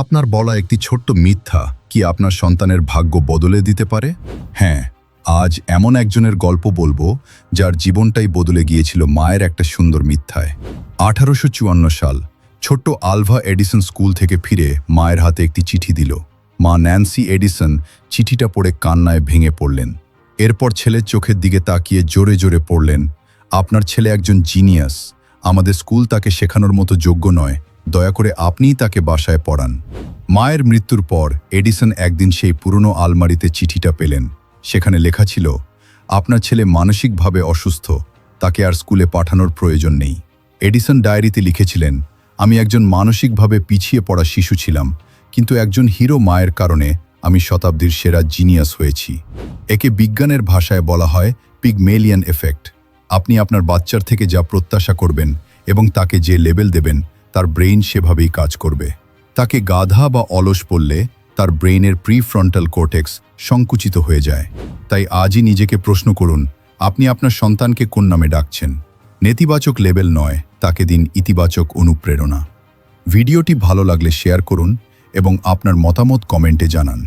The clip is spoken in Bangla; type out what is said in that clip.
আপনার বলা একটি ছোট্ট মিথ্যা কি আপনার সন্তানের ভাগ্য বদলে দিতে পারে? হ্যাঁ আজ এমন একজনের গল্প বলব যার জীবনটাই বদলে গিয়েছিল মায়ের একটা সুন্দর মিথ্যায়। আঠারোশো চুয়ান্ন সাল, ছোট্ট আলভা এডিসন স্কুল থেকে ফিরে মায়ের হাতে একটি চিঠি দিল। মা ন্যান্সি এডিসন চিঠিটা পড়ে কান্নায় ভেঙে পড়লেন। এরপর ছেলের চোখের দিকে তাকিয়ে জোরে জোরে পড়লেন। আপনার ছেলে একজন জিনিয়াস, আমাদের স্কুল তাকে শেখানোর মতো যোগ্য নয়। দয়া করে আপনিই তাকে বাসায় পড়ান। মায়ের মৃত্যুর পর এডিসন একদিন সেই পুরনো আলমারিতে চিঠিটা পেলেন। সেখানে লেখা ছিল, আপনার ছেলে মানসিকভাবে অসুস্থ, তাকে আর স্কুলে পাঠানোর প্রয়োজন নেই। এডিসন ডায়েরিতে লিখেছিলেন, আমি একজন মানসিকভাবে পিছিয়ে পড়া শিশু ছিলাম, কিন্তু একজন হিরো মায়ের কারণে আমি শতাব্দীর সেরা জিনিয়াস হয়েছি। একে বিজ্ঞানের ভাষায় বলা হয় পিগমেলিয়ান এফেক্ট। আপনি আপনার বাচ্চার থেকে যা প্রত্যাশা করবেন এবং তাকে যে লেবেল দেবেন তার ব্রেইন সেভাবেই কাজ করবে। তাকে গাধা বা অলস পড়লে তার ব্রেইনের প্রিফ্রন্টাল কোর্টেক্স সংকুচিত হয়ে যায়। তাই আজই নিজেকে প্রশ্ন করুন, আপনি আপনার সন্তানকে কোন নামে ডাকছেন? নেতিবাচক লেবেল নয়, তাকে দিন ইতিবাচক অনুপ্রেরণা। ভিডিওটি ভালো লাগলে শেয়ার করুন এবং আপনার মতামত কমেন্টে জানান।